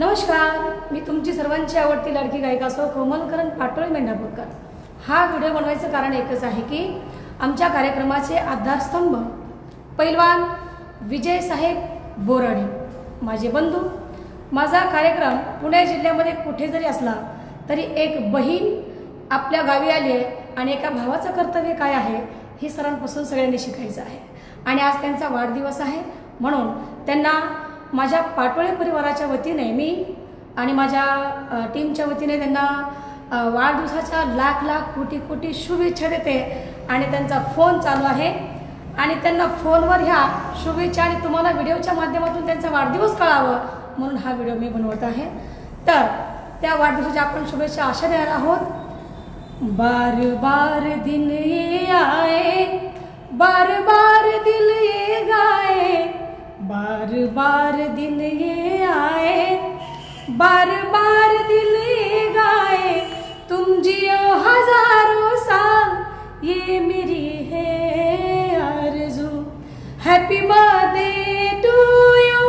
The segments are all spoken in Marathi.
नमस्कार मी तुमची सर्वांची आवडती लाडकी गायिका असो कोमलकरण पाटोळे मेंढापूरकर. हा व्हिडिओ बनवायचं कारण एकच आहे की आमच्या कार्यक्रमाचे आधारस्तंभ पैलवान विजयसाहेब बोराडे माझे बंधू. माझा कार्यक्रम पुणे जिल्ह्यामध्ये कुठे जरी असला तरी एक बहीण आपल्या गावी आली आहे आणि एका भावाचं कर्तव्य काय आहे हे सरांपासून सगळ्यांनी शिकायचं आहे. आणि आज त्यांचा वाढदिवस आहे म्हणून त्यांना माझ्या पाटोळे परिवाराच्या वतीने मी आणि माझ्या टीमच्या वतीने त्यांना वाढदिवसाच्या लाख लाख कोटी कोटी शुभेच्छा देते आणि त्यांचा फोन चालू आहे. आणि त्यांना फोनवर ह्या शुभेच्छा आणि तुम्हाला व्हिडिओच्या माध्यमातून त्यांचा वाढदिवस कळावं म्हणून हा व्हिडिओ मी बनवत आहे. तर त्या वाढदिवसाच्या आपण शुभेच्छा अशा देणार आहोत. बार बार दिन आए बार बार दिल बार बार दिन ये आए बार बार दिल ये गाए। तुम जियो हज़ारों साल ये मेरी है आरज़ू। Happy birthday to you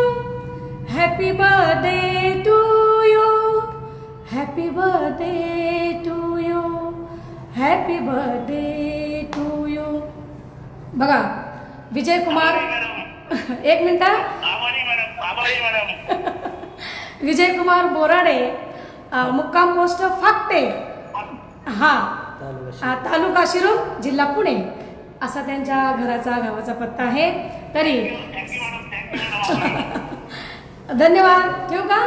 happy birthday to you happy birthday to you happy birthday to you बघा विजय कुमार एक मिनिट हा. आभारी मॅडम आभारी मॅडम विजय कुमार बोराडे मुक्काम पोस्ट फाकटे हा तालुका शिरूर जिल्हा पुणे असा त्यांच्या घराचा गावाचा पत्ता आहे तरी धन्यवाद ठेवू का